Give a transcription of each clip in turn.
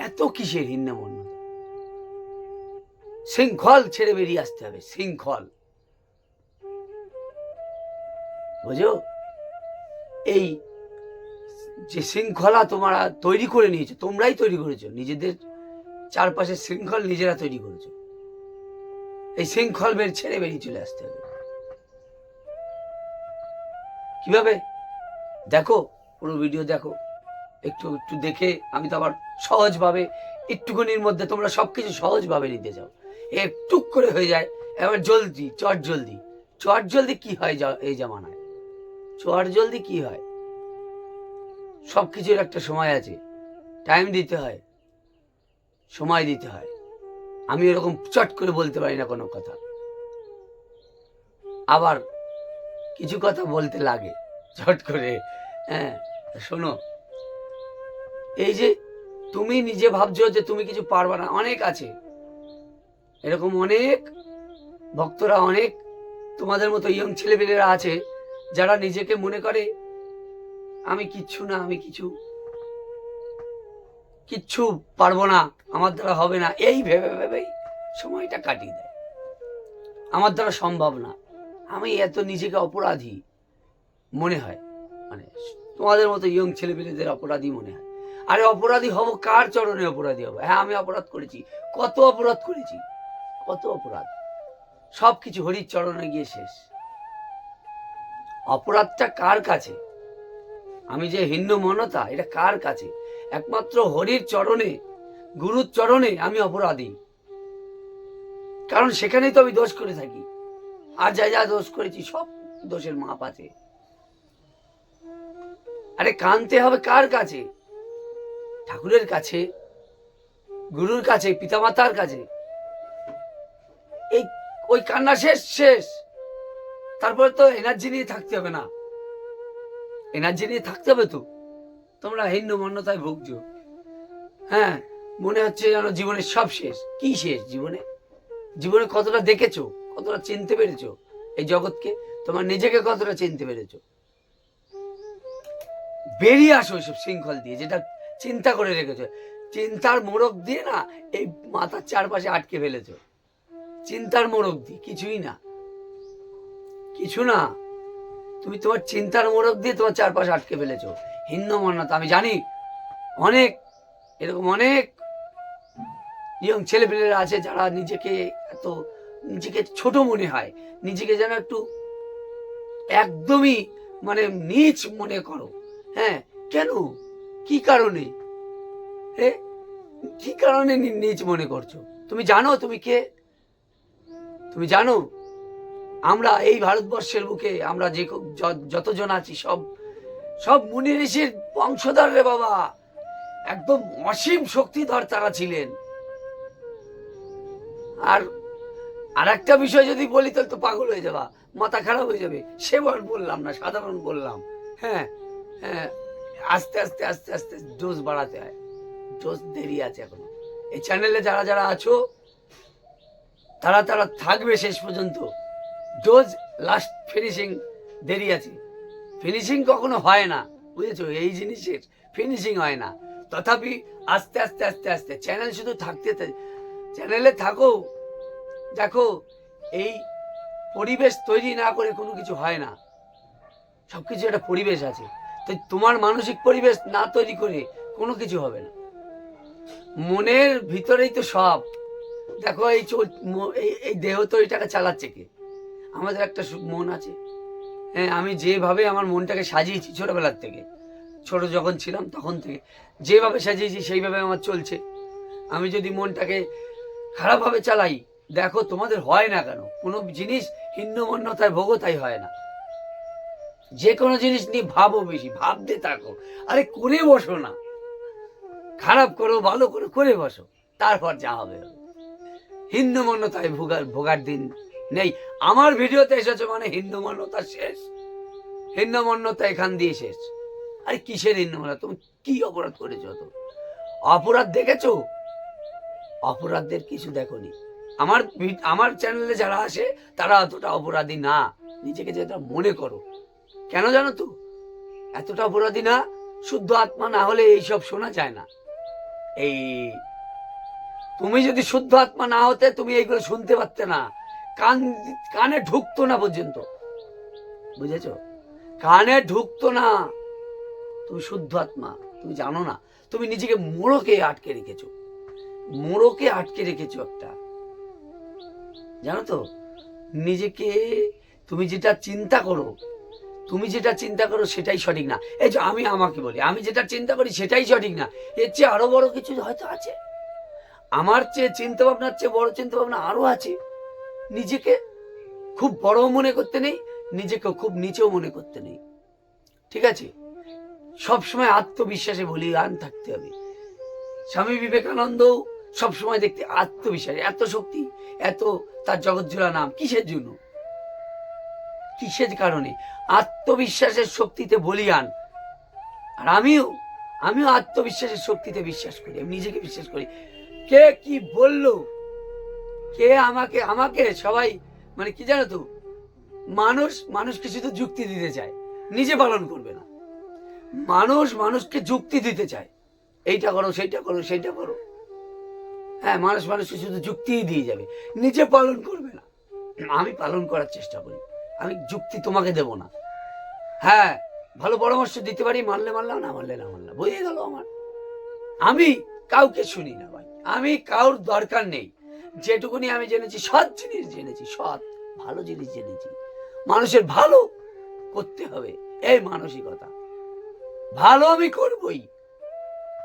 এত কিসের হিন্নমন্যতা শৃঙ্খল ছেড়ে বেরিয়ে আসতে হবে, শৃঙ্খল। বুঝো? এই যে শৃঙ্খলা তোমরা তৈরি করে নিয়েছো, তোমরাই তৈরি করেছ, নিজেদের চারপাশে শৃঙ্খল নিজেরা তৈরি করেছ। এই শৃঙ্খল বের ছেড়ে বেরিয়ে চলে আসতে হবে। কীভাবে? দেখো, পুরো ভিডিও দেখো। একটু একটু দেখে আমি তো আবার সহজভাবে, একটুখানির মধ্যে তোমরা সব কিছু সহজভাবে নিতে চাও। একটু করে হয়ে যায়, এবার জলদি, চট জলদি। চট জলদি কি হয় এই জামানায়? চট জলদি কি হয়? সব কিছুর একটা সময় আছে। টাইম দিতে হয়। সময় দিতে হয়। আমি এরকম চট করে বলতে পারি না কোনো কথা। আবার কিছু কথা বলতে লাগে, চট করে। হ্যাঁ শোনো এই যে তুমি নিজে ভাবছ যে তুমি কিছু পারবে না, অনেক আছে। এরকম অনেক ভক্তরা, অনেক তোমাদের মতো ইয়ং ছেলেপেলেরা আছে যারা নিজেকে মনে করে, আমি কিচ্ছু না, আমি কিছু, কিচ্ছু পারব না, আমার দ্বারা হবে না, এই ভেবে ভেবেই সময়টা কাটিয়ে দেয়। আমার দ্বারা সম্ভব না। আমি এত নিজেকে অপরাধী মনে হয়। মানে তোমাদের মতো ইয়ং ছেলেপেলেদের অপরাধী মনে হয়। আরে অপরাধী হব, কার চরণে অপরাধী হব? হ্যাঁ আমি অপরাধ করেছি। কত অপরাধ করেছি? কত অপরাধ? সব কিছু হরির চরণে গিয়ে শেষ। অপরাধটা কার কাছে? আমি যে হিন্দু মনতা, এটা কার কাছে? একমাত্র হরির চরণে, গুরুর চরণে আমি অপরাধী। কারণ সেখানেই তো আমি দোষ করে থাকি। আর যা যা দোষ করেছি, সব দোষের মাপ আছে। আরে কানতে হবে কার কাছে? ঠাকুরের কাছে, গুরুর কাছে, পিতামাতার কাছে। এই, ওই কান্না শেষ শেষ। তারপরে তো এনার্জি নিয়ে থাকতে হবে না। এনার্জি নিয়ে থাকতে হবে তো। তোমরা হিন্দু মান্যতায় ভুগছো হ্যাঁ মনে হচ্ছে যেন জীবনের সব শেষ। কি শেষ জীবনে? জীবনে কতটা দেখেছ, কতটা চিনতে পেরেছ এই জগৎকে? তোমার নিজেকে কতটা চিনতে পেরেছ? বেরিয়ে আসো ওইসব শৃঙ্খল দিয়ে, যেটা চিন্তা করে রেখেছো। চিন্তার মোড়ক দিয়ে না এই মাথার চারপাশে আটকে ফেলেছো। চিন্তার মোড়ক দিয়ে, কিছুই না। কিছু না। তুমি তোমার চিন্তার মোড়ক দিয়ে তোমার চারপাশে আটকে ফেলেছো। হিন্দু মান্যতা, আমি জানি। অনেক, এরকম অনেক ইয়ং ছেলেপেলেরা আছে যারা নিজেকে এত, নিজেকে ছোট মনে হয়। নিজেকে যেন একটু একদমই মানে নিচ মনে করো। হ্যাঁ কেন? কি কারণে? এ? কি কারণে নি- নিচ মনে করছ? তুমি জানো তুমি কে? তুমি জানো? আমরা এই ভারতবর্ষের বুকে আমরা যে যতজন আছি সব সব মুনি ঋষির বংশধর রে বাবা। একদম অসীম শক্তিধর তারা ছিলেন। আর আর একটা বিষয় যদি বলি তাহলে তো পাগল হয়ে যাবা, মাথা খারাপ হয়ে যাবে। সেবার বললাম না, সাধারণ বললাম। হ্যাঁ হ্যাঁ। আস্তে আস্তে আস্তে আস্তে ডোজ বাড়াতে হয়। ডোজ দেরি আছে এখন। এই চ্যানেলে যারা যারা আছো, তারা তারা থাকবে শেষ পর্যন্ত। ডোজ লাস্ট ফিনিশিং দেরি আছে। ফিনিশিং কখনো হয় না, বুঝেছ? এই জিনিসের ফিনিশিং হয় না। তথাপি আস্তে আস্তে আস্তে আস্তে চ্যানেল শুধু থাকতে চ্যানেলে থাকো, দেখো, এই পরিবেশ তৈরি না করে কোনো কিছু হয় না। সব কিছু একটা পরিবেশ আছে। তো তোমার মানসিক পরিবেশ না তৈরি করে কোনো কিছু হবে না। মনের ভিতরেই তো সব। দেখো এই এই দেহ তো এটাকে চালাচ্ছে কে? আমাদের একটা মন আছে। হ্যাঁ আমি যেভাবে আমার মনটাকে সাজিয়েছি ছোটবেলার থেকে, ছোট যখন ছিলাম তখন থেকে, যেভাবে সাজিয়েছি সেইভাবে আমার চলছে। আমি যদি মনটাকে খারাপভাবে চালাই, দেখো তোমাদের হয় না কেন। কোনো জিনিস হিন্দু মন্যতায় ভোগতাই হয় না। যে কোনো জিনিস নিয়ে ভাবো বেশি, ভাবতে থাকো। আরে করে বসো না। খারাপ করো, ভালো করো, করে বসো। তারপর যা হবে। হিন্দু মন্যতায় ভোগার ভোগার দিন নেই। আমার ভিডিওতে এসেছ মানে হিন্দু মন্যতা শেষ। হিন্দু মন্যতা এখান দিয়ে শেষ। আরে কিসের হিন্দু মন্যতা? তুমি কি অপরাধ করেছ তো অপরাধ দেখেছ? অপরাধদের কিছু দেখোনি। আমার আমার চ্যানেলে যারা আসে, তারা অতটা অপরাধী না। নিজেকে যেটা মনে করো। কেন জানো তো? এতটা অপরাধী না, শুদ্ধ আত্মা না হলে এইসব শোনা যায় না। এই, তুমি যদি শুদ্ধ আত্মা না হতে, তুমি এইগুলো শুনতে পারতে না। কান, কানে ঢুকতো না পর্যন্ত। বুঝেছ? কানে ঢুকতো না। তুমি শুদ্ধ আত্মা, তুমি জানো না। তুমি নিজেকে মোড়কে আটকে রেখেছো। মোড়কে আটকে রেখেছো একটা। জানো তো? নিজেকে, তুমি যেটা চিন্তা করো তুমি যেটা চিন্তা করো সেটাই সঠিক না। এই যে আমি আমাকে বলি, আমি যেটা চিন্তা করি সেটাই সঠিক না। এর চেয়ে আরও বড় কিছু হয়তো আছে? আমার চেয়ে চিন্তা ভাবনার চেয়ে বড় চিন্তা ভাবনা আরও আছে। নিজেকে খুব বড় মনে করতে নেই নিজেকে খুব নিচেও মনে করতে নেই। ঠিক আছে? সবসময় আত্মবিশ্বাসে বলিয়ান থাকতে হবে। স্বামী বিবেকানন্দ সবসময় দেখতে আত্মবিশ্বাস। এত শক্তি, এত তার জগৎজোড়া নাম, কিসের জন্য? কিসের কারণে? আত্মবিশ্বাসের শক্তিতে বলিয়ান। আর আমিও আমিও আত্মবিশ্বাসের শক্তিতে বিশ্বাস করি, আমি নিজেকে বিশ্বাস করি। কে কি বলল? কে আমাকে আমাকে সবাই মানে কি জানো তো? মানুষ, মানুষকে শুধু যুক্তি দিতে চায়, নিজে পালন করবে না। মানুষ মানুষকে যুক্তি দিতে চায়, এইটা করো, সেইটা করো সেইটা করো। হ্যাঁ মানুষ মানুষকে শুধু যুক্তিই দিয়ে যাবে, নিজে পালন করবে না। আমি পালন করার চেষ্টা করি। আমি যুক্তি তোমাকে দেব না। হ্যাঁ ভালো পরামর্শ দিতে পারি, মানলে মানলাম, না মানলে না মানলাম। বুঝে গেল আমার। আমি কাউকে শুনি না ভাই। আমি কাউর দরকার নেই। যেটুকুনি আমি জেনেছি, সৎ জিনিস জেনেছি, সৎ, ভালো জিনিস জেনেছি। মানুষের ভালো করতে হবে, এই মানসিকতা। ভালো আমি করবই।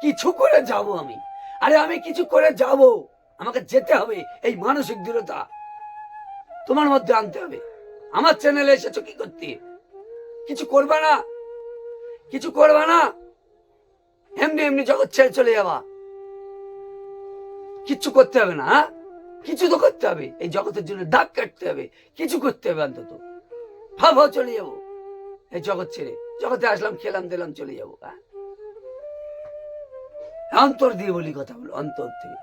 কিছু করে যাব আমি। আরে আমি কিছু করে যাব। আমাকে যেতে হবে, এই মানসিক দৃঢ়তা তোমার মধ্যে আনতে হবে। আমার চ্যানেলে এসেছ কি করতে? কিছু করবা না? কিছু করবা না? এমনি এমনি জগৎ ছেড়ে চলে যাবা। কিচ্ছু করতে হবে না হ্যাঁ? কিছু তো করতে হবে। এই জগতের জন্য দাগ কাটতে হবে। কিছু করতে হবে অন্তত। ভাব চলে যাব। এই জগৎ ছেড়ে। জগতে আসলাম, খেলাম, দিলাম, চলে যাব হ্যাঁ? অন্তর দিয়ে বলি কথা বলো, অন্তর থেকে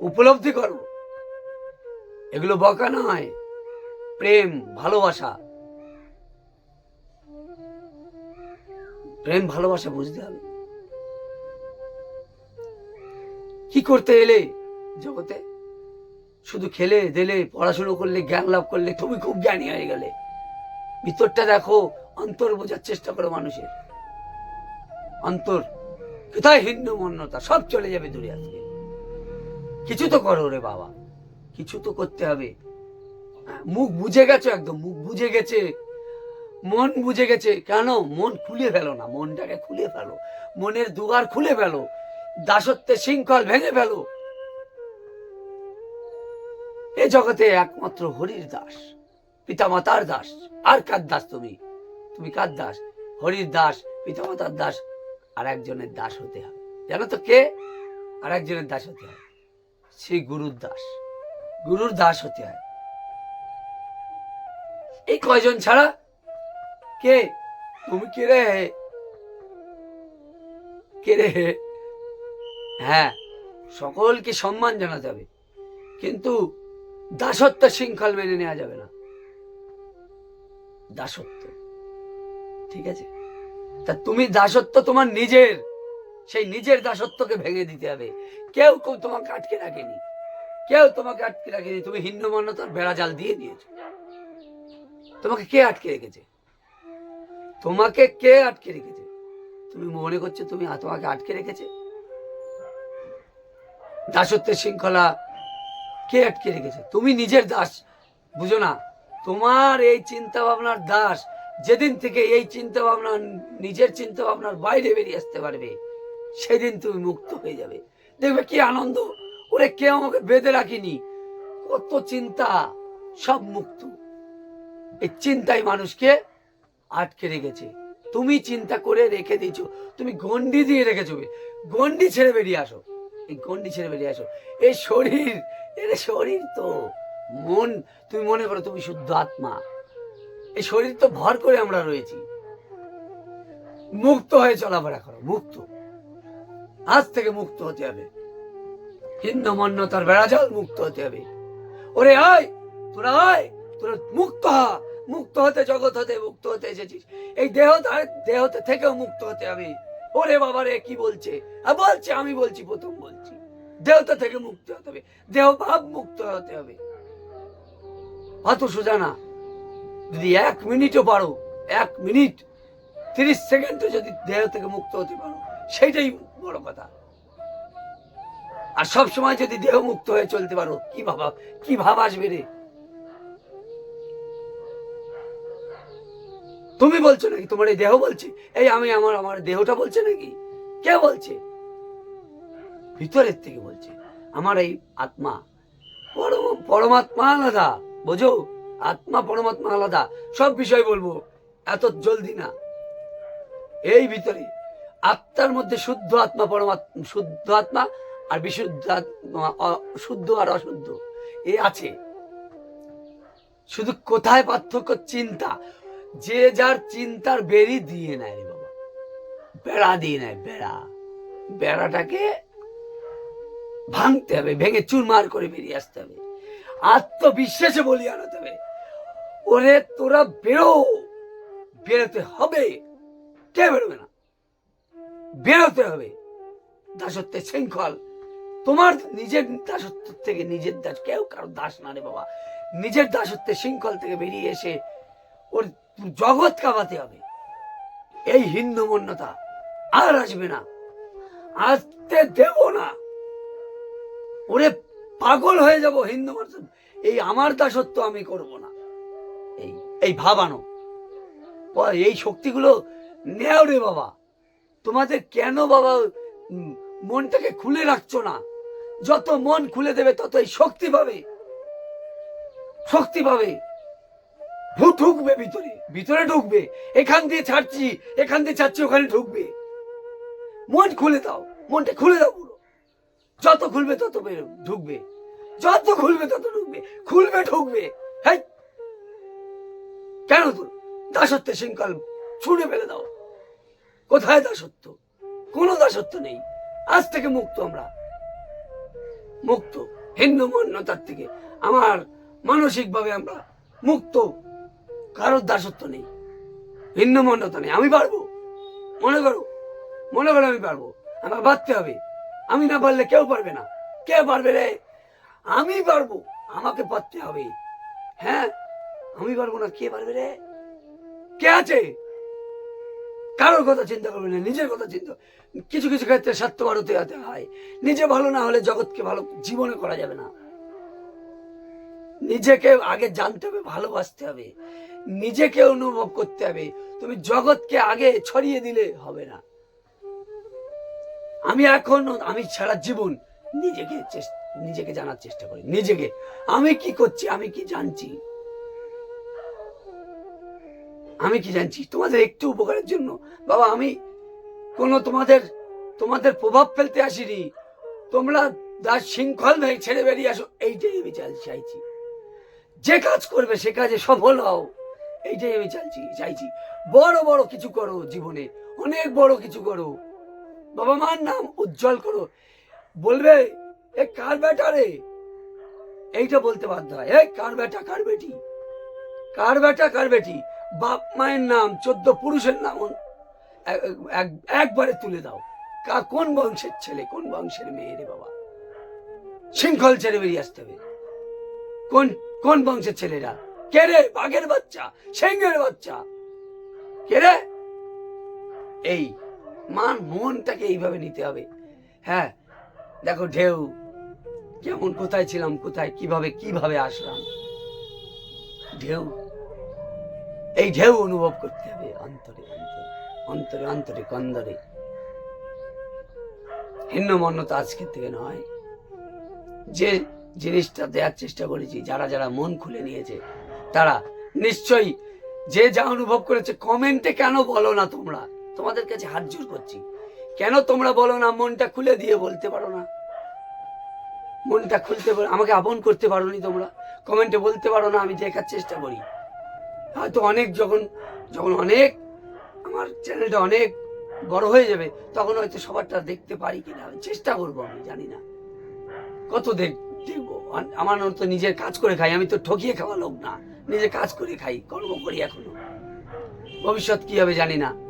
উপলব্ধি করো। এগুলো বকা নয়। প্রেম, ভালোবাসা। প্রেম, ভালোবাসা বুঝতে হবে। কি করতে এলে জগতে? শুধু খেলে, দিলে, পড়াশুনো করলে, জ্ঞান লাভ করলে তুমি খুব জ্ঞানী হয়ে গেলে। ভিতরটা দেখো, অন্তর বোঝার চেষ্টা করো মানুষের। অন্তর, কোথায় হিন্ন মন্যতা সব চলে যাবে দূরে আজকে। কিছু তো করো রে বাবা, কিছু তো করতে হবে। মুখ বুঝে গেছো একদম, মুখ বুঝে গেছে। মন বুঝে গেছে। কেন? মন খুলে ফেলো না, মনটাকে খুলে ফেলো। মনের দুয়ার খুলে ফেলো। দাসত্বের শৃঙ্খল ভেঙে ফেলো। এ জগতে একমাত্র হরির দাস, পিতামাতার দাস। আর কার দাস তুমি? তুমি কার দাস? হরির দাস, পিতামাতার দাস, আর একজনের দাস হতে হবে জানো তো কে? আর একজনের দাস হতে হয়। সেই গুরুর দাস। গুরুর দাস হতে হয়। এই কয়জন ছাড়া? কে? তুমি কে রে? কে রে? হ্যাঁ সকলকে সম্মান জানাতে হবে। কিন্তু দাসত্ব শৃঙ্খল মেনে নেওয়া যাবে না। দাসত্ব, ঠিক আছে? তা তুমি দাসত্ব তোমার নিজের। সেই নিজের দাসত্বকে ভেঙে দিতে হবে। কেউ কেউ তোমাকে আটকে রাখেনি। কেউ তোমাকে আটকে রাখেনি। তুমি হিন্দু মান্যতার বেড়া জাল দিয়ে দিয়েছ। তোমাকে কে আটকে রেখেছে? তোমাকে কে আটকে রেখেছে? তুমি মনে করছ তুমি তোমাকে আটকে রেখেছে? দাসত্বের শৃঙ্খলা কে আটকে রেখেছে? তুমি নিজের দাস, বুঝো না? তোমার এই চিন্তা ভাবনার দাস যেদিন থেকে এই চিন্তা ভাবনা নিজের চিন্তা ভাবনার বাইরে বেরিয়ে আসতে পারবে, সেদিন তুমি মুক্ত হয়ে যাবে। দেখবে কি আনন্দ? ওরে কেউ আমাকে বেঁধে রাখিনি। কত চিন্তা, সব মুক্ত। এই চিন্তাই মানুষকে আটকে রেখেছে। তুমি চিন্তা করে রেখে দিয়েছ। তুমি গন্ডি দিয়ে রেখেছো গন্ডি ছেড়ে বেরিয়ে আসো। এই গন্ডি ছেড়ে বেরিয়ে আসো। এই শরীর, এর শরীর তো। মন, তুমি মনে করো তুমি শুদ্ধ আত্মা। এই শরীর তো ভর করে আমরা রয়েছি। মুক্ত হয়ে চলাফেরা করো, মুক্ত। আজ থেকে মুক্ত হতে হবে। হিন্ন মন্যতার বেড়াজাল মুক্ত হতে হবে। ওরে আয়, তোরা আয়। তোরা মুক্ত হ, মুক্ত হতে জগৎ হতে, মুক্ত হতে এসেছিস। এই দেহ দেহতে থেকেও মুক্ত হতে হবে। ওরে বাবা রে, কি বলছে? বলছে, আমি বলছি, প্রথম বলছি। দেহতা থেকে মুক্ত হতে হবে। দেহ ভাব মুক্ত হতে হবে। অত সোজা না যদি এক মিনিটও পারো, এক মিনিট, তিরিশ সেকেন্ডও যদি দেহ থেকে মুক্ত হতে পারো, সেইটাই বড় কথা। আর সব সময় যদি দেহ মুক্ত হয়ে চলতে পারো, কি ভাবা, কি ভাব আসবে রে? তুমি বলছো নাকি? তোমার এই দেহ বলছে? এই আমি আমার আমার দেহটা বলছে নাকি? কে বলছে? ভিতরের থেকে বলছে। আমার এই আত্মা। পরম, পরমাত্মা আলাদা, বোঝো? আত্মা, পরমাত্মা আলাদা। সব বিষয় বলব। এত জলদি না। এই ভিতরে আত্মার মধ্যে শুদ্ধ আত্মা, পরমাত্মা, শুদ্ধ আত্মা আর বিশুদ্ধ আত্মা শুদ্ধ আর অশুদ্ধ। এ আছে। শুধু কোথায় পার্থক্য? চিন্তা। যে যার চিন্তার বেরি দিয়ে নেয় রে বাবা। বেড়া দিয়ে নেয়, বেড়া। বেড়াটাকে ভাঙতে হবে, ভেঙে চুরমার করে বেরিয়ে আসতে হবে। আত্মবিশ্বাসে বলি আনাতে হবে। ওরে, তোরা বেরো। বেরোতে হবে। কে বেরোবে না? বেরোতে হবে। দাসত্বের শৃঙ্খল। তোমার নিজের দাসত্ব থেকে নিজের দাস, কেউ কারও দাস না রে বাবা। নিজের দাসত্বের শৃঙ্খল থেকে বেরিয়ে এসে ওর জগৎ কাঁপাতে হবে। এই হিন্দু মন্যতা আর আসবে না। আসতে দেব না। ওরে পাগল হয়ে যাব হিন্দু মানুষ এই আমার দাসত্ব আমি করব না। এই এই ভাবানো। এই শক্তিগুলো নেও রে বাবা। তোমাদের কেন বাবা মনটাকে খুলে রাখছো না? যত মন খুলে দেবে তত এই শক্তি পাবে। শক্তি পাবে। ভূত ঢুকবে ভিতরে ভিতরে ঢুকবে। এখান দিয়ে ছাড়ছি, এখান দিয়ে ছাড়ছি, ওখানে ঢুকবে। মন খুলে দাও, মনটা খুলে দাও পুরো। যত খুলবে তত ঢুকবে। যত খুলবে তত ঢুকবে। খুলবে, ঢুকবে। হ্যাঁ কেন তো দাসত্বের শৃঙ্খল ছুঁড়ে ফেলে দাও। কোথায় দাসত্ব? কোনো দাসত্ব নেই। আজ থেকে মুক্ত আমরা। মুক্ত, হিন্দু মন্যতার থেকে। আমার মানসিকভাবে আমরা মুক্ত। কারোর দাসত্ব নেই হিন্দু মন্যতা নেই। আমি পারব? মনে করো মনে করো আমি পারব। আমার বাঁধতে হবে। আমি না পারলে কেউ পারবে না। কে পারবে রে? আমি পারব। আমাকে পারতে হবে। হ্যাঁ আমি পারব না। কে পারবে রে? কে আছে? কারোর কথা চিন্তা করবে না। নিজের কথা চিন্তা কিছু কিছু ক্ষেত্রে স্বার্থপর হতে হতে হয়। নিজে ভালো না হলে জগৎকে ভালো জীবনে করা যাবে না। নিজেকে আগে জানতে হবে, ভালোবাসতে হবে। নিজেকে অনুভব করতে হবে। তুমি জগৎকে আগে ছড়িয়ে দিলে হবে না। আমি এখন, আমি সারা জীবন নিজেকে নিজেকে জানার চেষ্টা করি। নিজেকে। আমি কি করছি, আমি কি জানছি? আমি কি জানছি? তোমাদের একটু উপকারের জন্য। বাবা, আমি কোনো তোমাদের তোমাদের প্রভাব ফেলতে আসিনি। তোমরা দাস শৃঙ্খল ভেঙে ছেড়ে বেরিয়ে আসো, এইটাই আমি চাইছি। যে কাজ করবে, সে কাজে সফল হও। এইটাই আমি চাইছি চাইছি। বড় বড় কিছু করো জীবনে। অনেক বড় কিছু করো। বাবা মার নাম উজ্জ্বল করো। বলবে, এ কার বেটা রে? এইটা বলতে বাধ্য হয়। এ কার বেটা, কার বেটি? কার বেটা, কার বেটি? বাপ মায়ের নাম, চোদ্দ পুরুষের নাম এক- এক- একবারে তুলে দাও। কা, কোন বংশের ছেলে, কোন বংশের মেয়ে রে বাবা? শৃঙ্খল ছেড়ে বেরিয়ে আসতে হবে। কোন কোন বংশের ছেলেরা? কে রে? বাঘের বাচ্চা? সিংহের বাচ্চা? কে রে? এই মান মনটাকে এইভাবে নিতে হবে। হ্যাঁ দেখো ঢেউ, কেমন কোথায় ছিলাম, কোথায়, কীভাবে কীভাবে আসলাম? ঢেউ, এই ঢেউ অনুভব করতে হবে অন্তরে অন্তরে অন্তরে অন্তরে, কন্দরে। ভিন্ন মন্যতা আজকের থেকে নয়। যে জিনিসটা দেওয়ার চেষ্টা করেছি, যারা যারা মন খুলে নিয়েছে তারা নিশ্চয়ই যে যা অনুভব করেছে, কমেন্টে কেন বলো না তোমরা? তোমাদের কাছে হাত জোর করছি। কেন তোমরা বলো না, মনটা খুলে দিয়ে বলতে পারো না? মনটা খুলতে পারো, আমাকে আপন করতে পারো নি তোমরা? কমেন্টে বলতে পারো না, আমি দেখার চেষ্টা করি। হয়তো অনেক যখন যখন অনেক আমার চ্যানেলটা অনেক বড় হয়ে যাবে, তখন হয়তো সবারটা দেখতে পারি কিনা। আমি চেষ্টা করব আমি, জানি না। কত দেখ, দেখব। আমার তো নিজের কাজ করে খাই, আমি তো ঠকিয়ে খাওয়া লোক না। নিজে কাজ করে খাই কর্ম করি এখনও। ভবিষ্যৎ কি হবে জানি না।